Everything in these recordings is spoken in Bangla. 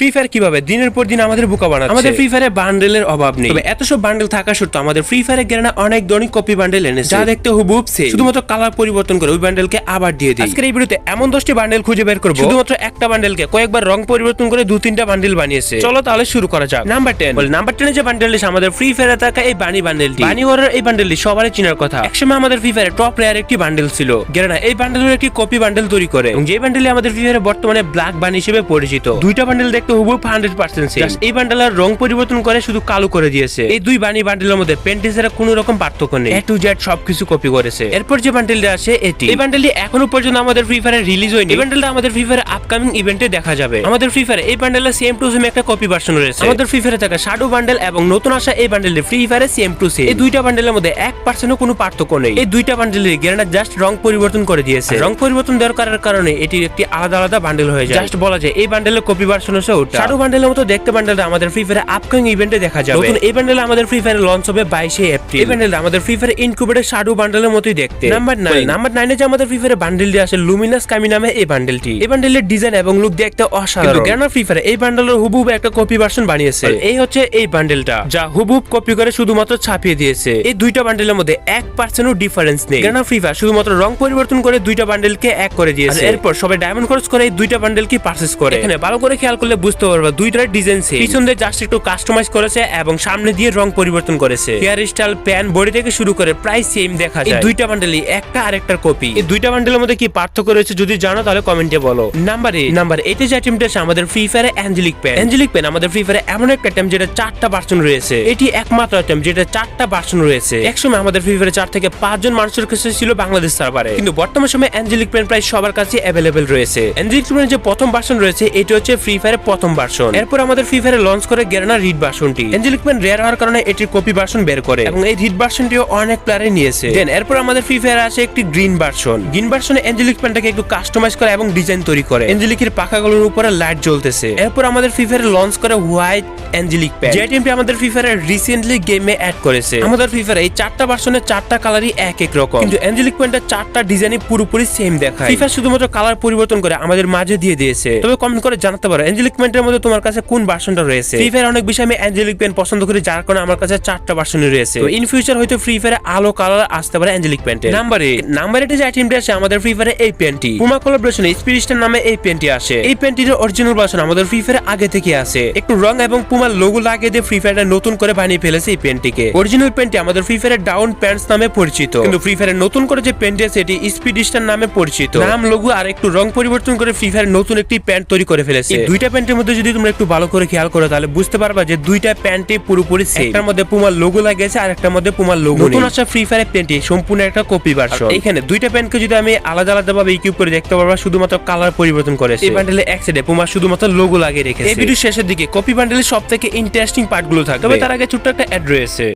ফ্রি ফায়ার কীভাবে? দিনের পর দিন আমাদের বোকা বানাচ্ছে। আমাদের ফ্রি ফায়ারে বান্ডেলের অভাব নেই। তবে এত সব বান্ডেল থাকা সত্ত্বেও আমাদের ফ্রি ফায়ারে গেরানা অনেক ধরনের কপি বান্ডেল এনেছে। যা দেখতে হুবহুব same। শুধুমাত্র কালার পরিবর্তন করে ওই বান্ডেলকে আবার দিয়ে দিই। আজকের এই ভিডিওতে এমন দশটি বান্ডেল খুঁজে বের করব। শুধুমাত্র একটা বান্ডেলকে কয়েকবার রং পরিবর্তন করে দু তিনটা বান্ডেল বানিয়েছে। চলো তাহলে শুরু করা যাক। নাম্বার টেন বলে নাম্বার টেনে যে বান্ডেলটি আমাদের ফ্রি ফায়ারে থাকা এই বানি বান্ডেলটি বানি ওয়ারের এই বান্ডেলটি সবারই চেনার কথা। একসময় আমাদের ফ্রি ফায়ারে টপ রেয়ার একটি বান্ডেল ছিল। গেরানা এই বান্ডেলের একটি কপি বান্ডেল তৈরি করে। এবং যে বান্ডেলটি আমাদের ফ্রি ফায়ারে বর্তমানে ব্ল্যাক বানি হিসেবে পরিচিত। দুইটা বান্ডেল দেখতে হুবহুব হান্ড্রেড পার্সেন্ট এই বান্ডেলের রং পরিবর্তন করে শুধু কালো করে দিয়েছে। এই দুই বানি বান্ডেলের মধ্যে পেন্টিং এর কোনো রকম পার্থক্য নেই। এ টু জেড সবকিছু কপি করেছে। এরপর যে বান্ডেলটি আছে এটি। এই বান্ডেলটি এখনও পর্যন্ত আমাদের ফ্রি ফায়ারে রিলিজ হয়নি। এই বান্ডেলটা আমাদের ফ্রি ফায়ারে আপকামিং ইভেন্টে দেখা যাবে। আমাদের ফ্রি ফায়ারে এই বান্ডেলের সেম টু সেম একটা কপি ভার্সন রয়েছে। আমাদের ফ্রি ফায়ারে থাকা শাডো বান্ডেল এবং নতুন আসা এই বান্ডেলটি ফ্রি ফায়ারে সেম টু সেম এই দুইটা বান্ডেলের মধ্যে এক পার্সেন্টও কোনো পার্থক্য নেই। এই দুইটা বান্ডেলের গেরানা জাস্ট রং পরিবর্তন করে দিয়েছে। রং পরিবর্তন দেওয়ার কারণে এটি একটি আলাদা আলাদা বান্ডেল হয়ে যায়। জাস্ট বলা যায় এই বান্ডেলের কপি ভার্সন হচ্ছে ওটা। শাডো বান্ডেলের মতো দেখতে বান্ডেলটা আমাদের ফ্রি ফায়ারে আপকামিং ইভেন্টে দেখা যাবে। নতুন এই বান্ডেল আমাদের ফ্রি ফায়ারে লঞ্চ হবে বাইশে এপ্রিল এই বান্ডেলটা আমাদের ফ্রি ফায়ারে ইনকিউবেটর শাডো বান্ডেলের মতোই দেখতে। নাম্বার নাইন নাম্বার নাইনে যে আমাদের ফ্রি ফায়ারে বান্ডেলটি আসে লুমিনাস কামি নামে এই বান্ডেলটি এই বান্ডেলের ডিজাইন এবং লুক দেখতে অসাধারণ। কেন ফ্রি ফায়ারে এই বান্ডেলের হুবহুব একটা কপি ভার্সন বানিয়েছে? এই হচ্ছে এই বান্ডেলটা যা হুবহুব কপি করে শুধুমাত্র ছাপিয়ে দিয়েছে। এই দুইটা বান্ডেলের মধ্যে এক পার্সেন্টও ডিফারেন্স নেই। কেন ফ্রি ফায়ার শুধুমাত্র রং পরিবর্তন করে দুইটা বান্ডেলকে এক করে দিয়েছে। এরপর সবাই ডায়মন্ড খরচ করে এই দুইটা বান্ডেলকে পারচেস করে? এখানে ভালো করে খেয়াল করলে বুঝতে পারবা দুইটার ডিজাইন সেম পিছন দিয়ে জাস্ট একটু কাস্টমাইজ করেছে এবং সামনে দিয়ে রং পরিবর্তন করেছে। হেয়ার স্টাইল প্যান বডি থেকে শুরু করে প্রায় সেম দেখা যায়। এই দুইটা বান্ডেলই একটা আরেকটার কপি এই দুইটা বান্ডেলের মধ্যে কি পার্থক্য রয়েছে যদি জানো তাহলে কমেন্টে বলো। নাম্বার এইট নাম্বার এইটে যে আইটেমটা আমাদের ফ্রি ফায়ারে অ্যাঞ্জেলিক পেন অ্যাঞ্জেলিক পেন আমাদের ফ্রি ফায়ারে এমন একটা আইটেম যেটা চারটা ভার্সন রয়েছে। এটি একমাত্র আইটেম যেটা চারটা ভার্সন রয়েছে। একসময় আমাদের ফ্রি ফায়ারে চার থেকে পাঁচজন মানুষের কাছে ছিল বাংলাদেশ সার্ভারে কিন্তু বর্তমান সময়ে অ্যাঞ্জেলিক পেন প্রায় সবার কাছে অ্যাভেলেবেল রয়েছে। অ্যাঞ্জেলিক পেনের যে প্রথম ভার্সন রয়েছে এটি হচ্ছে ফ্রি ফায়ারের প্রথম ভার্সন এরপর আমাদের ফ্রি ফায়ারে লঞ্চ করে গেরানা রিড ভার্সনটি অ্যাঞ্জেলিক পেন রেয়ার হওয়ার কারণে এটির কপি ভার্সন বের করে এবং এই রিড ভার্সনটিও অনেক প্লেয়ারে নিয়েছে। দেন এরপর আমাদের ফ্রি ফায়ারে আসে একটি গ্রিন ভার্সন গ্রিন ভার্সনে অ্যাঞ্জেলিক পেনটাকে একটু কাস্টমাইজ করে এবং ডিজাইন তৈরি করে। অ্যাঞ্জেলিকের পাখাগুলোর উপরে লাইট জ্বলতেছে। এরপর আমাদের ফ্রি ফায়ারে লঞ্চ করে হোয়াইট এঞ্জেলিক পেন যে আইটেমটি আমাদের ফ্রি ফায়ারে রিসেন্টলি গেমে অ্যাড করেছে। আমাদের ফ্রি ফায়ারে এই চারটা ভার্সনের চারটা কালারই এক এক রকম। কিন্তু অ্যাঞ্জেলিক পেনটা চারটা ডিজাইনই পুরোপুরি সেম দেখায়। ফায়ার শুধুমাত্র কালার পরিবর্তন করে আমাদের মাঝে দিয়ে দিয়েছে। তবে কমেন্ট করে জানাতে পারো অ্যাঞ্জেলিক পেন্টের মধ্যে তোমার কাছে কোন ভার্সনটা রয়েছে? ফ্রি ফায়ার অনেক বেশি আমি অ্যাঞ্জেলিক পেন পছন্দ করি যার কারণে আমার কাছে চারটা ভার্সনই রয়েছে। ইন ফিউচার হয়তো ফ্রি ফায়ারে আলো কালার আসতে পারে অ্যাঞ্জেলিক পেন্টে নাম্বার এইট নাম্বার এইটে যে আইটেমটি আছে আমাদের ফ্রি ফায়ারে এই পেনটি পুমা কোলাবরেশনে স্পিরিস্টার নামে এই পেনটি আসে। এই পেনটির অরিজিনাল ভার্সন আমাদের ফ্রি ফায়ারে আগে থেকে আছে। একটু রং এবং পুমার লোগো লাগিয়ে দিয়ে ফ্রি ফায়ারে নতুন করে বানিয়ে ফেলেছে এই পেনটিকে অরিজিনাল পেনটি আমাদের ফ্রি ফায়ারের ডাউন প্যান্টস নামে পরিচিত। কিন্তু ফ্রি ফায়ারে নতুন করে যে পেনটি আছে এটি স্পিডিস্টার নামে পরিচিত। নাম লোগো আর একটু রং পরিবর্তন করে ফ্রি ফায়ার নতুন একটি প্যান্ট তৈরি করে ফেলেছে। দুইটা প্যান্টের মধ্যে যদি তোমরা একটু ভালো করে খেয়াল করো তাহলে বুঝতে পারবা যে দুইটা প্যান্টে পুরোপুরি সেম একটার মধ্যে পুমার লোগো লাগিয়েছে আর একটার মধ্যে পুমার লোগো নতুন আসা ফ্রি ফায়ার প্যান্টটি সম্পূর্ণ একটা কপি ভার্সন এখানে দুইটা প্যান্টকে যদি আমি আলাদা আলাদা ভাবে ইকুইপ করে দেখতে পারবা শুধুমাত্র কালার পরিবর্তন করেছে এই বান্ডেলে এক সাইডে পুমার শুধুমাত্র লোগো লাগিয়ে রেখেছে এই ভিডিও শেষের দিকে কপি বান্ডেলের সব থেকে ইন্টারেস্টিং পার্টগুলো থাকবে তবে তার আগে ছোট্ট একটা অ্যাড রয়েছে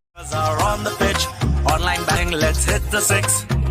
the. Online betting, let's hit the six.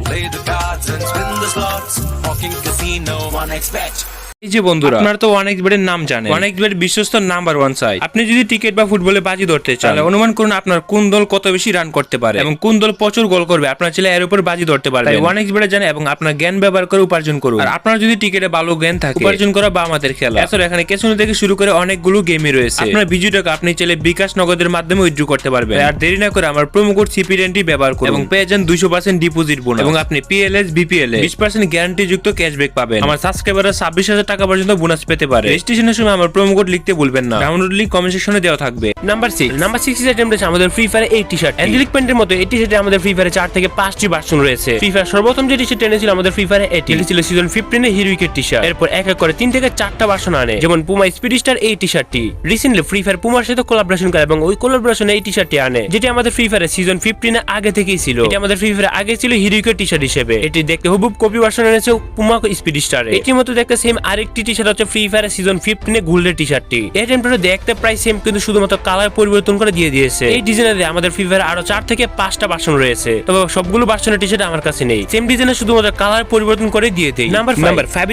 Play the cards and spin the slots. Walking casino, one expect. এই যে বন্ধুরা আপনারা তো অনেক বেডের নাম জানেন। অনেক বেড বিশ্বস্ত নাম্বার ওয়ান সাইট আপনি যদি টিকিট বা ফুটবলে বাজি ধরতে চান তাহলে অনুমান করুন আপনার কোন দল কত বেশি রান করতে পারে। এবং কোন দল প্রচুর গোল করবে আপনার ছেলে এর উপর বাজি ধরতে পারবে। অনেক বেড়ে জানে এবং আপনার জ্ঞান ব্যবহার করে উপার্জন করুন। আর আপনার যদি টিকিটে ভালো জ্ঞান থাকে উপার্জন করা বা আমাদের খেলা। এছাড়া এখানে কেসনো থেকে শুরু করে অনেকগুলো গেমই রয়েছে। আপনার বিজু টাকা আপনি চাইলে বিকাশ নগদের মাধ্যমে উইথড্র করতে পারবেন। আর দেরি না করে আমার প্রোমো কোড সিপিএনটি ব্যবহার করুন। এবং পেয়ে যান দুইশো পার্সেন্ট ডিপোজিট বোনাস এবং আপনি পিএলএস বিপিএল বিশ পার্সেন্ট গ্যারান্টি যুক্ত ক্যাশব্যাক পাবেন। আমার সাবস্ক্রাইবাররা ছাব্বিশ হাজার টাকা পর্যন্ত বোনাস পেতে পারে। রেজিস্ট্রেশনের সময় আমার প্রোমো কোড লিখতে ভুলবেন না। ডাউনলোড লিংক কমেন্ট সেকশনে দেওয়া থাকবে। Number six number six item রয়েছে আমাদের ফ্রি ফায়ার এই টি শার্ট অ্যাঞ্জেলিক প্যান্টের মতো এই টি শার্টে আমাদের ফ্রি ফায়ারে চার থেকে পাঁচটি ভার্সন রয়েছে। ফ্রি ফায়ার সর্বপ্রথম যে টি শার্ট এনেছিল আমাদের ফ্রি ফায়ারে এটি। ছিল সিজন ফিফটিনে হিরোইকের টি শার্ট এরপর এক এক করে তিন থেকে চারটা ভার্সন আনে। যেমন পুমা স্পিড স্টার এই টি শার্টটি রিসেন্টলি ফ্রি ফায়ার পুমার সাথে কোলাবরেশন করে এবং ওই কোলাবরেশনে এই টি শার্টটি আনে। যেটি আমাদের ফ্রি ফায়ারে সিজন ফিফটিনে আগে থেকেই ছিল। এটি আমাদের ফ্রি ফায়ারে আগে ছিল হিরোইকের টি শার্ট হিসেবে। এটি দেখতে হুবুব কপি ভার্সন এনেছে পুমা স্পিড স্টার এটির মতো দেখতে সেম আরেকটি টি শার্ট হচ্ছে ফ্রি ফায়ার সিজন ফিফটিনে গোল্ডের টি শার্টটি এই টেম্পটা দেখতে প্রায় সেম কিন্তু শুধুমাত্র কালার পরিবর্তন করে দিয়ে দিয়েছে। এই ডিজাইনের আমাদের ফ্রি ফায়ার আরও চার থেকে পাঁচটা ভার্সন রয়েছে। তবে সবগুলো ভার্সনের টি শার্ট আমার কাছে নেই। সেম ডিজাইনের শুধুমাত্র কালার পরিবর্তন করে দিয়ে দেই। নাম্বার নাম্বার ফাইভ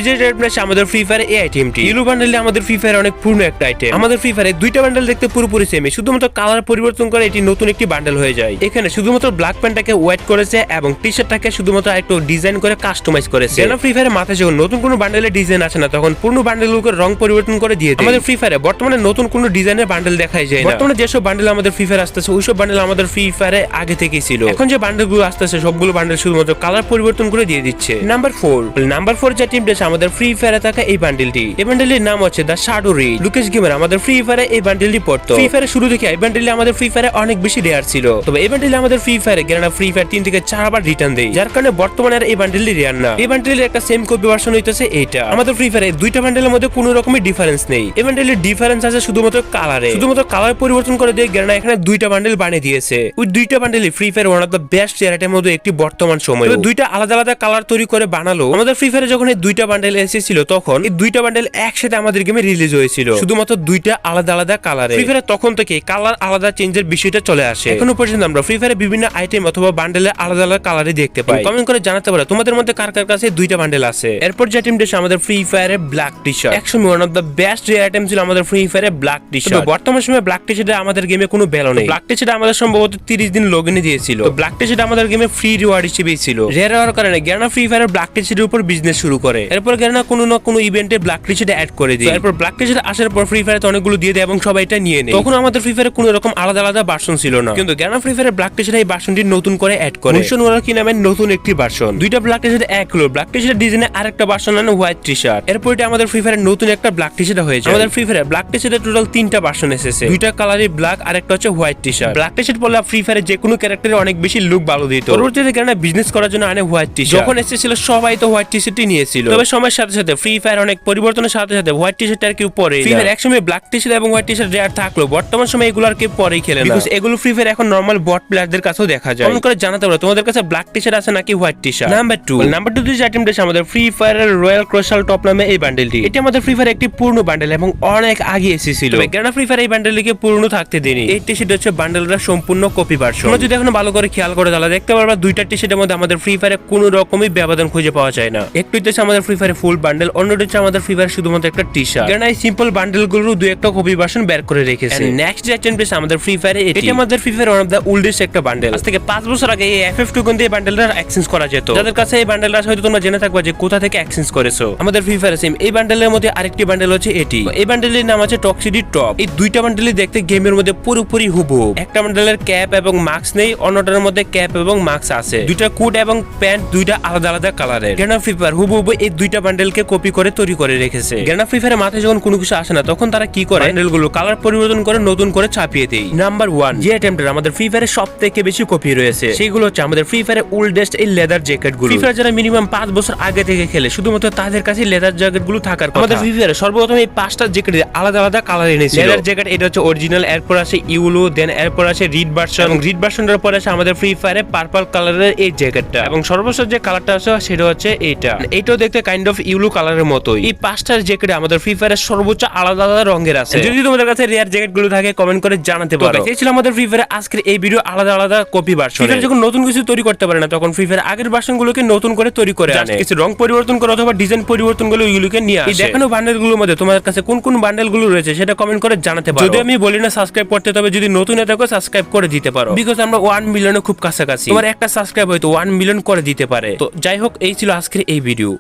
আমাদের ফ্রি ফায়ার এই আইটেমটি ইলু বান্ডেলে আমাদের ফ্রি ফায়ার অনেক পূর্ণ একটা আইটেম আমাদের ফ্রি ফায়ারে দুইটা বান্ডেল দেখতে পুরোপুরি সেম শুধুমাত্র কালার পরিবর্তন করে এটি নতুন একটি বান্ডেল হয়ে যায়। এখানে শুধুমাত্র ব্ল্যাক প্যান্টটাকে হোয়াইট করেছে এবং টি শার্টটাকে শুধুমাত্র একটু ডিজাইন করে কাস্টমাইজ করেছে। যেন ফ্রি ফায়ারের মাথায় যখন নতুন কোনো বান্ডেলের ডিজাইন আসে না তখন পূর্ণ বান্ডেলগুলোকে রং পরিবর্তন করে দিয়ে দেয়। আমাদের ফ্রি ফায়ারে বর্তমানে নতুন কোনো ডিজাইনের বান্ডেল দেখাই যায় না। বর্তমানে যেসব বান্ডেল আমাদের ফ্রি ফায়ার আসতেছে ওইসব বান্ডেল আমাদের ফ্রি ফায়ারে আগে থেকেই ছিল। এখন যে বান্ডেলগুলো আসতেছে সবগুলো বান্ডেল শুধুমাত্র কালার পরিবর্তন করে দিয়ে দিচ্ছে। নাম্বার ফোর নাম্বার ফোর যে টিমটা আছে আমাদের ফ্রি ফায়ারে থাকা এই বান্ডেলটি এই বান্ডেলটির নাম হচ্ছে দ্য শাডো রিড লুকেশ গেমার আমাদের ফ্রি ফায়ারে এই বান্ডেলটি পড়তো। ফ্রি ফায়ারে শুরু থেকে এই বান্ডেলটি আমাদের ফ্রি ফায়ারে অনেক বেশি রেয়ার ছিল। তবে এই বান্ডেলটি আমাদের ফ্রি ফায়ারে গেরানা ফ্রি ফায়ার তিন থেকে চারবার রিটার্ন দেয়। যার কারণে বর্তমানে আর এই বান্ডেলটি রেয়ার না। এই বান্ডেলের একটা সেম কপি ভার্সন হইতেছে এইটা। আমাদের ফ্রি ফায়ারে দুইটা বান্ডেলের মধ্যে কোনো রকমের ডিফারেন্স নেই। এই বান্ডেলের ডিফারেন্স আছে শুধুমাত্র কালারে শুধুমাত্র কালার পরিবর্তন করে দিয়ে গেরানা এখানে দুইটা বান্ডেল বানিয়ে দিয়েছে। ওই দুইটা বান্ডেলই free fire one of the best চেয়ারটের মধ্যে একটি বর্তমান সময়। দুইটা আলাদা আলাদা কালার তৈরি করে বানালো। আমাদের ফ্রি ফায়ারে যখন এই দুইটা বান্ডেল এসেছিল তখন এই দুইটা বান্ডেল একসাথে আমাদের গেমে রিলিজ হয়েছিল। শুধুমাত্র দুইটা আলাদা আলাদা কালারে ফ্রি ফায়ারে তখন থেকে কালার আলাদা চেঞ্জের বিষয়টা চলে আসে। এখনও পর্যন্ত আমরা ফ্রি ফায়ারে বিভিন্ন আইটেম অথবা বান্ডেলে আলাদা আলাদা কালারে দেখতে পাই। কমেন্ট করে জানাতে পারো তোমাদের মধ্যে কার কার কাছে দুইটা বান্ডেল আছে? এরপর যে আইটেমটা আমাদের ফ্রি ফায়ারে ব্ল্যাক টি শার্ট একসময় ওয়ান অফ দ্য বেস্ট যে আইটেম ছিল আমাদের ফ্রি ফায়ারে ব্ল্যাক টি শার্ট বর্তমান সময়ে ব্ল্যাক টি শার্টে আমাদের গেমে কোনো ভ্যালু নেই। ব্ল্যাক টি শার্ট আমাদের সম্ভবত 30 দিন লগইনে দিয়েছিল। ব্ল্যাক টি শার্ট আমাদের গেমে ফ্রি রিওয়ার্ড হিসেবেই ছিল। রেয়ার হওয়ার কারণে Garena free fire black T শার্টের উপর বিজনেস শুরু করে। এরপর গ্যানা কোনো না কোনো ইভেন্টে ব্ল্যাক টি শার্ট অ্যাড করে দিয়ে। এরপর ব্ল্যাক টি শার্ট আসার পর ফ্রি ফায়ারে অনেকগুলো দিয়ে দেয় এবং সবাই এটা নিয়ে নেয়। তখন আমাদের ফ্রি ফায়ারে কোনো রকম আলাদা আলাদা ভার্সন ছিল না। কিন্তু গ্যানা ফ্রি ফায়ারে ব্ল্যাক টি শার্ট এই ভার্সনটি নতুন করে অ্যাড করে। মিশন ওয়ার কি নামের নতুন একটি ভার্সন দুইটা ব্ল্যাক টি শার্ট এক হলো ব্ল্যাক টি শার্ট ডিজাইনে আরেকটা ভার্সন আনে হোয়াইট টি শার্ট এরপর এটা আমাদের ফ্রি ফায়ারের নতুন একটা ব্ল্যাক টি শার্ট হয়েছে। আমাদের ফ্রি ফায়ারে ব্ল্যাক টি শার্টের টোটাল তিনটা ভার্সন এসেছে। দুইটা কালারই ব্ল্যাক আর একটা হচ্ছে white T shirt black T shirt বললে ফ্রি ফায়ারে যে কোনো ক্যারেক্টারে অনেক বেশি লুক ভালো দিত। পরবর্তীতে কেন বিজনেস করার জন্য আনে হোয়াইট টি শার্ট যখন এসেছিল সবাই তো হোয়াইট টি শার্টই নিয়েছিল। তবে সময়ের সাথে সাথে ফ্রি ফায়ার অনেক পরিবর্তনের সাথে সাথে হোয়াইট টি শার্ট আর কেউ পরে ফ্রি ফায়ার একসময় ব্ল্যাক টি শার্ট এবং হোয়াইট টি শার্ট রেয়ার থাকল বর্তমান সময় এগুলো আর কেউ পরেই খেলে না। এগুলো ফ্রি ফায়ার এখন নর্মাল বট প্লেয়ারদের কাছেও দেখা যায়। কমেন্ট করে জানাতে পারো তোমাদের কাছে ব্ল্যাক টি শার্ট আছে নাকি white T shirt number two number two যে আইটেমটা আমাদের ফ্রি ফায়ারের রয়্যাল ক্রোশাল টপ নামে এই বান্ডেলটি এটি আমাদের ফ্রি ফায়ার একটি পূর্ণ বান্ডেল এবং অনেক আগে এসেছিল। কেন ফ্রি ফায়ার এই বান্ডেলটিকে পূর্ণ থাকতে দেনি এই টি শার্ট হচ্ছে বান্ডেলটা সম্পূর্ণ কপি ভার্সন তোমরা যদি এখন ভালো করে খেয়াল করে তাহলে দেখতে পারবা দুইটা টি শার্টের মধ্যে আমাদের ফ্রি ফায়ারে কোনো রকমই ব্যবধান খুঁজে পাওয়া যায় না। একটু হচ্ছে আমাদের ফ্রি ফায়ারে ফুল বান্ডেল অন্যটা হচ্ছে আমাদের ফ্রি ফায়ার শুধুমাত্র একটা টি শার্ট কারণ এই সিম্পল বান্ডেলগুলো দুই একটা কপি ভার্সন বের করে রেখেছে। নেক্সট যে আইটেম পেয়েছে আমাদের ফ্রি ফায়ারে এটি। আমাদের free fire one of the oldest একটা বান্ডেল আজ থেকে পাঁচ বছর আগে এই এফ এফ টু কিন্তু এই বান্ডেলটা এক্সচেঞ্জ করা যেত। যাদের কাছে এই বান্ডেলটা হয়তো তোমরা জেনে থাকবা যে কোথা থেকে এক্সচেঞ্জ করেছ। আমাদের ফ্রি ফায়ার সিম এই বান্ডেলের মধ্যে আরেকটি বান্ডেল হচ্ছে এটি। এই বান্ডেলের নাম আছে টক্সিডি টপ এই দুইটা বান্ডেলই দেখতে গেমের মধ্যে পুরোপুরি হুবহু। একটা বান্ডেলের ক্যাপ এবং মাস্ক নেই, অন্যটার মধ্যে ক্যাপ এবং মাস্ক আছে। দুইটা কোট এবং প্যান্ট দুইটা আলাদা আলাদা কালারের গেনা ফ্রি ফায়ার হুবহু এই দুইটা বান্ডেলকে কপি করে তৈরি করে রেখেছে। গেনা ফ্রি ফায়ারের মাথায় যখন কোনো কিছু আসে না, তখন তারা কি করে? বান্ডেলগুলো কালার পরিবর্তন করে নতুন করে ছাপিয়ে দেয়। নাম্বার ওয়ান যে আইটেমটা আমাদের ফ্রি ফায়ারের সব থেকে বেশি কপি রয়েছে, সেগুলো হচ্ছে আমাদের ফ্রি ফায়ারের ওল্ডেস্ট এই লেদার জ্যাকেটগুলো ফ্রি ফায়ার যারা মিনিমাম পাঁচ বছর আগে থেকে খেলে, শুধুমাত্র তাদের কাছে লেদার জ্যাকেটগুলো থাকার কথা। আমাদের ফ্রি সর্বপ্রথম এই পাঁচটা জ্যাকেট আলাদা আলাদা কালার এনেছে লেদার জ্যাকেট এটা হচ্ছে অরিজিনাল এরপর আছে ইউলো দেন এরপর আছে রিড ভার্সন এবং রিড ভার্সনের পর আছে আমাদের ফ্রি ফায়ারে পার্পল কালারের এই জ্যাকেটটা এবং সর্বশেষ যে কালারটা আছে সেটা হচ্ছে এইটা। এইটাও দেখতে কাইন্ড অফ ইউলো কালারের মতোই। এই পাঁচটার জ্যাকেট আমাদের ফ্রি ফায়ারের সর্বোচ্চ আলাদা আলাদা রঙের আছে। যদি তোমাদের কাছে রেয়ার জ্যাকেটগুলো থাকে কমেন্ট করে জানাতে পারো। এই ছিল আমাদের ফ্রি ফায়ার আজকের এই ভিডিও আলাদা আলাদা কপি ভার্সন যখন নতুন কিছু তৈরি করতে পারে না তখন ফ্রি ফায়ার আগের ভার্সন গুলোকে নতুন করে তৈরি করে আনে। কিছু রং পরিবর্তন করে অথবা ডিজাইন পরিবর্তনগুলো এগুলোকে নিয়ে আসে। দেখানো বান্ডেলগুলোর মধ্যে তোমাদের কাছে কোন কোন বান্ডেলগুলো রয়েছে সেটা কমেন্ট করে জানাতে পারো। যদি আমি বলি না সাবস্ক্রাইব করতে তবে যদি নতুন হয়ে থাকো সাবস্ক্রাইব করে দিতে পারো। বিকজ আমরা ওয়ান মিলিয়নের খুব কাছাকাছি। তোমার একটা সাবস্ক্রাইব হয়তো ওয়ান মিলিয়ন করে দিতে পারে। তো যাই হোক এই ছিল আজকের এই ভিডিও